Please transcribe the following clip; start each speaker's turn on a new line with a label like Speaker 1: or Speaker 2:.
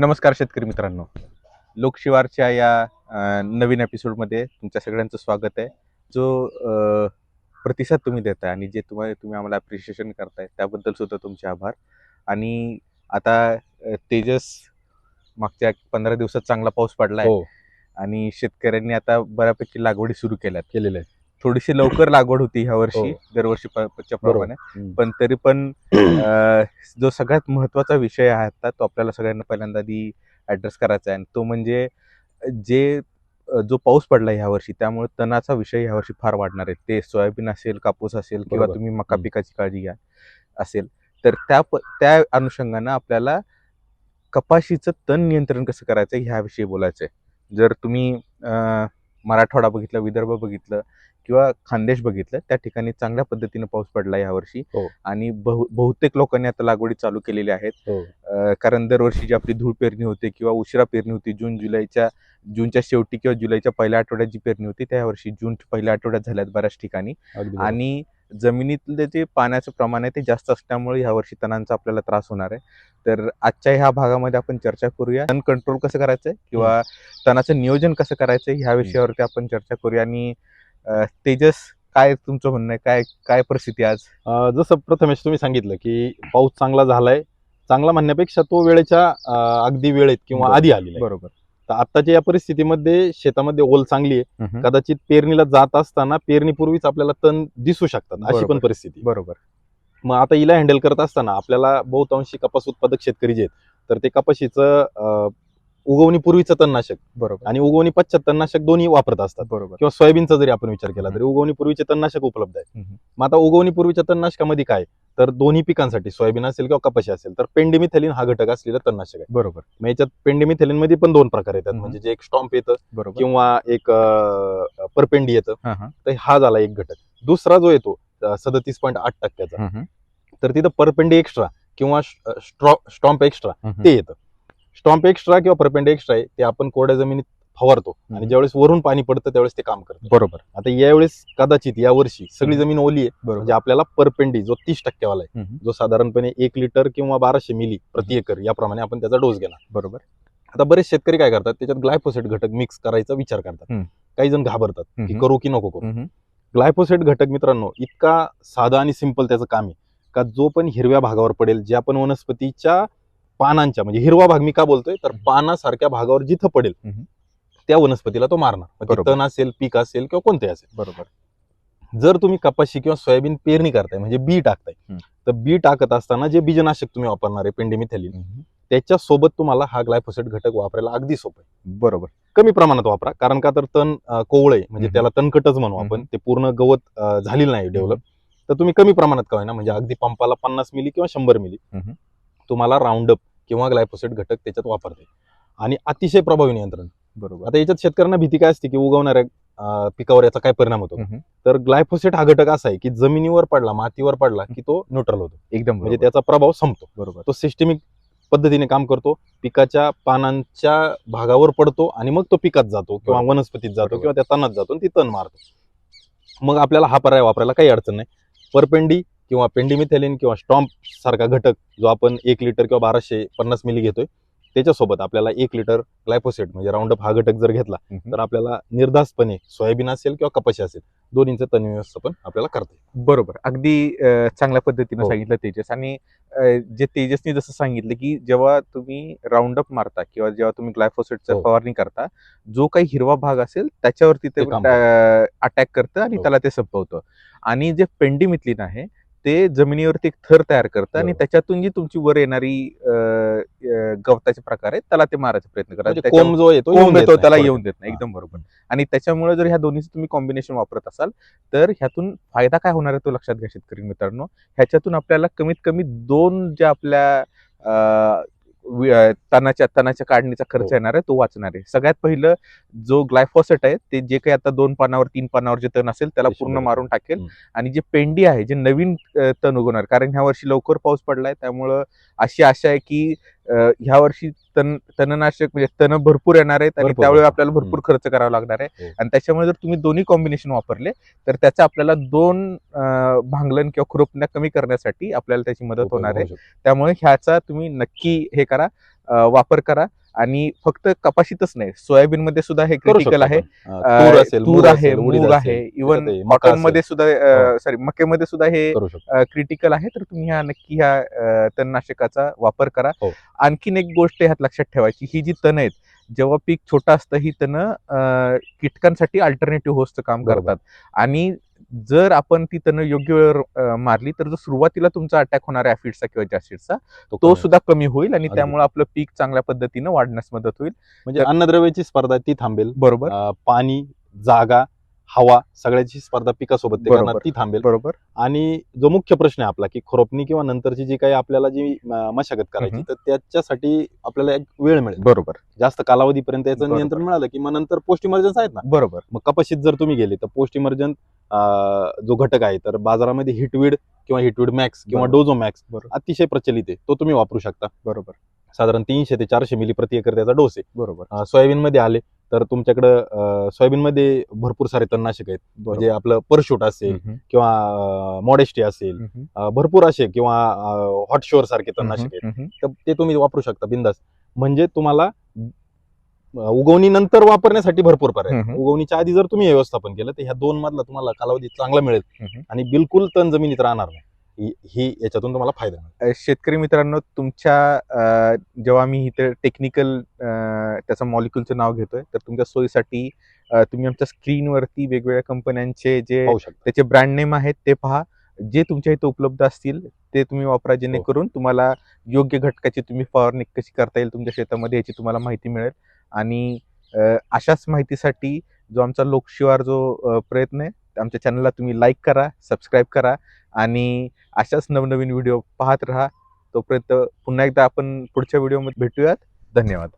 Speaker 1: नमस्कार शेतकरी मित्रांनो. लोकशिवारच्या या नवीन एपिसोडमध्ये तुमच्या सगळ्यांचं स्वागत आहे. जो प्रतिसाद तुम्ही देताय आणि जे तुम्हाला तुम्ही आम्हाला अप्रिशिएशन करताय त्याबद्दल सुद्धा तुमचे आभार. आणि आता तेजस मागच्या पंधरा दिवसात चांगला पाऊस पडलाय.
Speaker 2: हो.
Speaker 1: आणि शेतकऱ्यांनी आता बऱ्यापैकी लागवडी सुरू केल्यात.
Speaker 2: केलेलं आहे
Speaker 1: थोडीशी लवकर लागवड होती ह्या वर्षी
Speaker 2: हो.
Speaker 1: दरवर्षी प्रमाणे. पण तरी पण जो सगळ्यात महत्त्वाचा विषय आहे आता तो आपल्याला सगळ्यांना पहिल्यांदा आधी ऍड्रेस करायचा आहे आणि तो म्हणजे जे जो पाऊस पडला ह्या वर्षी त्यामुळे तणाचा विषय ह्या वर्षी फार वाढणार आहे ते सोयाबीन असेल कापूस असेल किंवा. तुम्ही मका. पिकाची काळजी घ्या असेल तर त्या प- त्या अनुषंगानं आपल्याला कपाशीचं तण नियंत्रण कसं करायचं ह्याविषयी बोलायचं आहे जर तुम्ही मराठवाडा बघितलं विदर्भ बघितलं किंवा खानदेश बघितलं त्या ठिकाणी चांगल्या पद्धतीने पाऊस पडला यावर्षी.
Speaker 2: हो.
Speaker 1: आणि बहु बहुतेक लोकांनी आता लागवडी चालू केलेली आहेत.
Speaker 2: हो.
Speaker 1: कारण दरवर्षी जी आपली धूळ पेरणी होते किंवा उशिरा पेरणी होती जून जुलैच्या जूनच्या शेवटी किंवा जुलैच्या पहिल्या आठवड्यात जी पेरणी होती त्या वर्षी जून पहिल्या आठवड्यात झाल्यात बऱ्याच ठिकाणी. आणि जमिनीतलं जे पाण्याचं प्रमाण आहे ते जास्त असल्यामुळे ह्या वर्षी तणांचा आपल्याला त्रास होणार आहे. तर आजच्या ह्या भागामध्ये आपण चर्चा करूया. तण कंट्रोल कसं करायचंय किंवा तणाचं नियोजन कसं करायचं ह्या विषयावरती आपण चर्चा करूया. आणि तेजस काय तुमचं म्हणणं आहे? काय काय परिस्थिती आज?
Speaker 2: अं, जसं प्रथमेश तुम्ही सांगितलं की पाऊस चांगला झालाय. चांगला म्हणण्यापेक्षा तो वेळेच्या अं, अगदी वेळेत किंवा
Speaker 1: बरोबर.
Speaker 2: आधी आलेला आहे.
Speaker 1: बरोबर.
Speaker 2: तर आताच्या या परिस्थितीमध्ये शेतामध्ये ओल चांगली आहे. कदाचित पेरणीला जात असताना पेरणीपूर्वीच आपल्याला तण दिसू शकतात. अशी पण
Speaker 1: बरोबर.
Speaker 2: परिस्थिती
Speaker 1: बरोबर.
Speaker 2: मग आता हिला हँडल करत असताना आपल्याला बहुतांशी कपास उत्पादक शेतकरी जे आहेत तर ते कपाशीचं अं, उगवणीपूर्वीचं तणनाशक
Speaker 1: बरोबर.
Speaker 2: आणि उगवणी पश्चात तणनाशक दोन्ही वापरत असतात.
Speaker 1: बरोबर.
Speaker 2: किंवा सोयाबीनचा जरी आपण विचार केला तरी उगवणी पूर्वीचे तणनाशक उपलब्ध आहे
Speaker 1: हम्म.
Speaker 2: मग आता उगवणी पूर्वीच्या तणनाशकामध्ये काय? तर दोन्ही पिकांसाठी सोयाबीन असेल किंवा कपाशी असेल तर पेंडिमिथेलिन हा घटक असलेलं तणनाशक आहे.
Speaker 1: बरोबर.
Speaker 2: मग याच्यात पेंडिमिथेलिनमध्ये पण दोन प्रकार येतात.
Speaker 1: हम्म.
Speaker 2: म्हणजे जे एक स्टॉम्प येतं
Speaker 1: बरोबर.
Speaker 2: किंवा एक परपेंडी येतं.
Speaker 1: हा हा.
Speaker 2: तर हा झाला एक घटक. दुसरा जो येतो सदतीस पॉईंट आठ टक्क्याचा.
Speaker 1: हम्म,
Speaker 2: तर तिथं परपेंडी एक्स्ट्रा किंवा स्टॉम्प एक्स्ट्रा
Speaker 1: हम्म.
Speaker 2: ते येतं. स्टॉम्प एक्स्ट्रा किंवा परपेंडी एक्स्ट्रा आहे ते आपण कोरड्या जमिनीत फवारतो आणि. ज्यावेळेस वरून पाणी पडतं त्यावेळेस ते काम करतं
Speaker 1: बरोबर
Speaker 2: आता यावेळेस कदाचित या वर्षी सगळी. जमीन ओली आहे म्हणजे
Speaker 1: बरोबर
Speaker 2: आपल्याला परपेंडी जो तीस टक्केवाला आहे. जो साधारणपणे एक लिटर किंवा बाराशे मिली प्रति एकर याप्रमाणे आपण त्याचा डोस घेणार
Speaker 1: बरोबर
Speaker 2: आता बरेच शेतकरी काय करतात त्याच्यात ग्लायफोसेट घटक मिक्स करायचा विचार करतात. काही जण घाबरतात की. करू की नको करू. ग्लायफोसेट घटक मित्रांनो इतका साधा आणि सिंपल त्याचं काम आहे का जो पण हिरव्या भागावर पडेल ज्या पण वनस्पतीच्या पानांच्या म्हणजे हिरवा भाग मी का बोलतोय तर. पानासारख्या भागावर जिथं पडेल. त्या वनस्पतीला तो मारणार. तण असेल पीक असेल किंवा कोणते असेल
Speaker 1: बरोबर
Speaker 2: जर तुम्ही कपाशी किंवा सोयाबीन पेरणी करताय म्हणजे बी टाकताय. तर बी टाकत असताना जे बीजनाशक तुम्ही वापरणार आहे पेंडिमिथेलिन. त्याच्या सोबत तुम्हाला हा ग्लायफोसेट घटक वापरायला अगदी सोपं आहे
Speaker 1: बरोबर
Speaker 2: कमी प्रमाणात वापरा कारण का तर तण कोवळ म्हणजे. त्याला तणकटच म्हणू आपण. ते पूर्ण गवत झालेलं नाही डेव्हलप तर तुम्ही कमी प्रमाणात का ना म्हणजे अगदी पंपाला पन्नास मिली किंवा शंभर मिली. तुम्हाला राऊंडअप किंवा ग्लायफोसेट घटक त्याच्यात वापरते. आणि अतिशय प्रभावी नियंत्रण.
Speaker 1: बरोबर.
Speaker 2: आता याच्यात शेतकऱ्यांना भीती काय असते की उगवणाऱ्या पिकावर याचा काय परिणाम होतो. तर ग्लायफोसेट हा घटक असा आहे की जमिनीवर पडला मातीवर पडला की तो न्यूट्रल होतो.
Speaker 1: एकदम
Speaker 2: म्हणजे. त्याचा प्रभाव संपतो.
Speaker 1: बरोबर.
Speaker 2: तो सिस्टमिक पद्धतीने काम करतो पिकाच्या पानांच्या भागावर पडतो आणि मग तो पिकात जातो किंवा. वनस्पतीत जातो. किंवा त्या तणात जातो आणि ती तण मारतो. मग आपल्याला हा पर्याय वापरायला काही अडचण नाही. परपेंडी किंवा पेंडिमिथेलिन किंवा स्टॉम्प सारखा घटक जो आपण एक लिटर किंवा बाराशे पन्नास मिली घेतोय त्याच्यासोबत आपल्याला एक लिटर ग्लायफोसेट म्हणजे राऊंडअप हा घटक जर घेतला. तर आपल्याला निर्धास्तपणे सोयाबीन असेल किंवा कपाशी असेल दोन्हीचं तण व्यवस्थापन आपल्याला करता येईल
Speaker 1: बरोबर अगदी चांगल्या पद्धतीने
Speaker 2: हो.
Speaker 1: सांगितलं तेजस आणि जे तेजसनी जसं सांगितलं की जेव्हा तुम्ही राऊंडअप मारता किंवा जेव्हा तुम्ही ग्लायफोसेटचं
Speaker 2: हो.
Speaker 1: फवारणी करता जो काही हिरवा भाग असेल त्याच्यावरती ते अटॅक करतं आणि
Speaker 2: हो.
Speaker 1: त्याला ते संपवतं आणि जे पेंडिमिथलिन आहे ते जमिनीवरती एक थर तयार करतं आणि
Speaker 2: बरोबर.
Speaker 1: त्याच्यातून जी तुमची वर येणारी गवताचे प्रकार आहेत त्याला ते मारायचा प्रयत्न करा
Speaker 2: म्हणजे कोंब जो येतो
Speaker 1: येतो त्याला. येऊन देत नाही
Speaker 2: हा.
Speaker 1: एकदम बरोबर आणि त्याच्यामुळे जर ह्या दोन्हीचं तुम्ही कॉम्बिनेशन वापरत असाल तर ह्यातून फायदा काय होणार आहे तो लक्षात घ्या शेतकरी मित्रांनो ह्याच्यातून आपल्याला कमीत कमी दोन ज्या आपल्या तणाच्या तणाच्या काढणीचा खर्च
Speaker 2: हो.
Speaker 1: येणार आहे तो वाचणार आहे सगळ्यात पहिलं जो ग्लायफॉसेट आहे ते जे काही आता दोन पानावर तीन पानावर जे तण असेल त्याला पूर्ण मारून टाकेल. आणि जे पेंडी आहे जे नवीन तण उगवणार कारण ह्या वर्षी लवकर पाऊस पडलाय त्यामुळं अशी आशा आहे की ह्या वर्षी तण तणनाशक म्हणजे तण भरपूर येणार आहेत आणि त्यावेळी. आपल्याला भरपूर खर्च करावा लागणार आहे
Speaker 2: हो.
Speaker 1: आणि त्याच्यामुळे जर तुम्ही दोन्ही कॉम्बिनेशन वापरले तर त्याचा आपल्याला दोन भांगलन किंवा खुरपण्या कमी करण्यासाठी आपल्याला त्याची मदत
Speaker 2: उपयोग
Speaker 1: होणार आहे. त्यामुळे ह्याचा तुम्ही नक्की हे करा वापर करा आणि फक्त कपाशीतच नाही सोयाबीन मध्ये सुद्धा हे
Speaker 2: करू
Speaker 1: क्रिटिकल आहे
Speaker 2: तूर
Speaker 1: आहे मूग आहे इव्हन कॉटनमध्ये सुद्धा. सॉरी मक्यामध्ये सुद्धा हे क्रिटिकल आहे तर तुम्ही ह्या नक्की ह्या तणनाशकाचा वापर करा
Speaker 2: हो.
Speaker 1: आणखीन एक गोष्ट ह्यात लक्षात ठेवायची ही जी तण आहेत जेव्हा पीक छोटं असतं ही तण कीटकांसाठी अल्टरनेटिव्ह होस्टचं काम. करतात आणि जर आपण ती तण योग्य वेळेवर मारली तर जो सुरुवातीला तुमचा अटॅक होणार आहे ऍफिडचा किंवा जास्टिडचा तो सुद्धा कमी होईल आणि. त्यामुळे आपलं पीक चांगल्या पद्धतीनं वाढण्यास मदत होईल.
Speaker 2: म्हणजे अन्नद्रव्याची स्पर्धा ती थांबेल.
Speaker 1: बरोबर.
Speaker 2: पाणी जागा हवा सगळ्याची स्पर्धा पिकासोबत ते
Speaker 1: बरोबर.
Speaker 2: करणार ती थांबेल
Speaker 1: बरोबर
Speaker 2: आणि जो मुख्य प्रश्न आहे आपला की खुरपणी किंवा नंतरची जी काही आपल्याला जी अं, मशागत करायची
Speaker 1: हम्म.
Speaker 2: तर त्याच्यासाठी आपल्याला एक वेळ मिळेल
Speaker 1: बरोबर
Speaker 2: जास्त कालावधीपर्यंत याचं
Speaker 1: बरोबर.
Speaker 2: नियंत्रण मिळालं की मग नंतर पोस्ट इमर्जन्स आहेत ना
Speaker 1: बरोबर
Speaker 2: मग कपाशीत जर तुम्ही गेले तर पोस्ट इमर्जन जो घटक आहे तर बाजारामध्ये हिटवीड किंवा हिटवीड मॅक्स किंवा
Speaker 1: बरोबर.
Speaker 2: डोझो मॅक्स
Speaker 1: बरोबर.
Speaker 2: अतिशय प्रचलित आहे तो तुम्ही वापरू शकता
Speaker 1: बरोबर
Speaker 2: साधारण तीनशे ते चारशे मिली प्रति एकर त्याचा डोस आहे
Speaker 1: बरोबर
Speaker 2: सोयाबीन मध्ये आले तर तुमच्याकडं सोयाबीन मध्ये भरपूर सारे तणनाशक आहेत. म्हणजे आपलं परशूट असेल किंवा मॉडेस्टी असेल भरपूर असे किंवा हॉट शोअर सारखे तणनाशक आहेत. तर ते तुम्ही वापरू शकता बिंदास. म्हणजे तुम्हाला अं, उगवणीनंतर वापरण्यासाठी भरपूर पर्याय. उगवणीच्या आधी जर तुम्ही व्यवस्थापन केलं तर ह्या दोन मधला तुम्हाला कालावधी चांगला मिळेल. आणि बिलकुल तण जमिनीत राहणार नाही. ही- याच्यातून तुम्हाला फायदा मिळेल
Speaker 1: शेतकरी मित्रांनो तुमच्या जेव्हा मी इथे टेक्निकल त्याचं मॉलिक्युलचं नाव घेतोय तर तुमच्या सोयीसाठी तुम्ही आमच्या स्क्रीनवरती वेगवेगळ्या कंपन्यांचे जे त्याचे ब्रँड नेम आहेत ते पहा. जे तुमच्या इथे उपलब्ध असतील ते तुम्ही वापरा
Speaker 2: हो.
Speaker 1: जेणेकरून तुम्हाला योग्य घटकाची तुम्ही फवारणी कशी करता येईल तुमच्या शेतामध्ये याची तुम्हाला माहिती मिळेल. आणि अशाच माहितीसाठी जो आमचा लोकशिवार जो प्रयत्न आहे आमच्या चॅनलला तुम्ही लाईक करा सबस्क्राईब करा. आणि अशाच नवनवीन व्हिडिओ पाहत राहा. तोपर्यंत पुन्हा एकदा आपण पुढच्या व्हिडिओमध्ये भेटूयात. धन्यवाद.